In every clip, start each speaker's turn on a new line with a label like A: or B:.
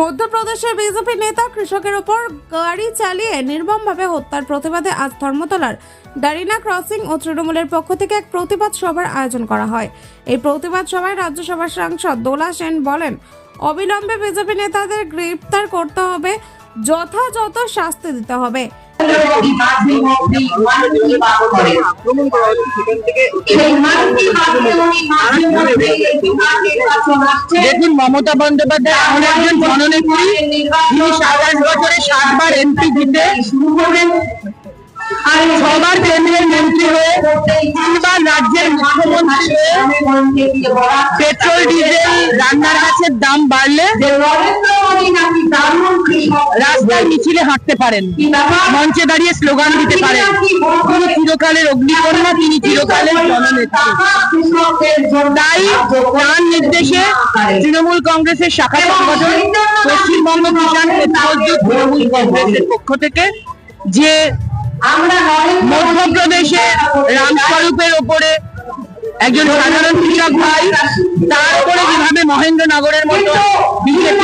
A: মধ্যপ্রদেশের বিজেপি নেতা কৃষকের ওপর গাড়ি চালিয়ে নির্মমভাবে হত্যার প্রতিবাদে আজ ধর্মতলার ডারিনা ক্রসিং ও তৃণমূলের পক্ষ থেকে এক প্রতিবাদ সভার আয়োজন করা হয়। এই প্রতিবাদ সভায় রাজ্যসভার সাংসদ দোলা সেন বলেন, অবিলম্বে বিজেপি নেতাদের গ্রেপ্তার করতে হবে, যথাযথ শাস্তি দিতে হবে।
B: কাছে
C: দেখুন, মমতা বন্দ্যোপাধ্যায় একজন জননেত্রী সাতাশ বছরে সাতবার এমপি জিতে
B: শুরু আর
C: ছবার কেন্দ্রের মন্ত্রী হয়ে, তিনবার রাজ্যের মুখ্যমন্ত্রী হয়ে, পেট্রোল, ডিজেল, রান্নার গাছের দাম বাড়লে রাস্তায় মিছিলে হাঁটতে পারেন। মঞ্চে দাঁড়িয়ে স্লোগান দিতে পারেন। তিনি চিরকালের অগ্নিকন্যা তিনি চিরকালের জননেত্রী। তাই তার নির্দেশে তৃণমূল কংগ্রেসের শাখা সংগঠন পশ্চিমবঙ্গ কিষাণ তৃণমূল কংগ্রেসের পক্ষ থেকে যে
B: আমরা
C: মধ্যপ্রদেশে রামস্বরূপের ওপরে একজন সাধারণ কৃষক ভাই তারপরে যেভাবে মহেন্দ্রনগরের মতো বিজেপির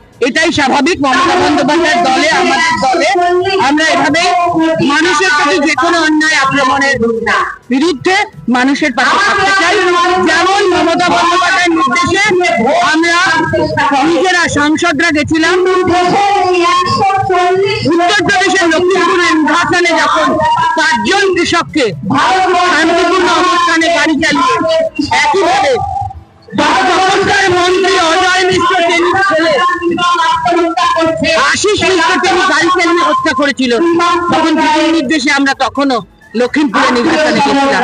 C: এটাই স্বাভাবিক মমতা বন্দ্যোপাধ্যায়ের দলে আমাদের দলে। আমরা এভাবে মানুষের প্রতি যে কোনো অন্যায় আক্রমণের বিরুদ্ধে মানুষের পাশে থাকতে চাই। যেমন মমতা বন্দ্যোপাধ্যায়ের নির্দেশে আমরা নিজেরা সাংসদরা গেছিলাম। উত্তরপ্রদেশের লক্ষ্মীপুরের নির্বাচনে যখন পাঁচজন কৃষককে শান্তিপূর্ণ অবস্থানে গাড়ি চালিয়ে একইভাবে মন্ত্রী অজয় মিশ্র টেনিস আশিস হত্যা করেছিল। তখন নির্দেশে আমরা তখনও লক্ষ্মীপুরে নির্বাচনে গেছিলাম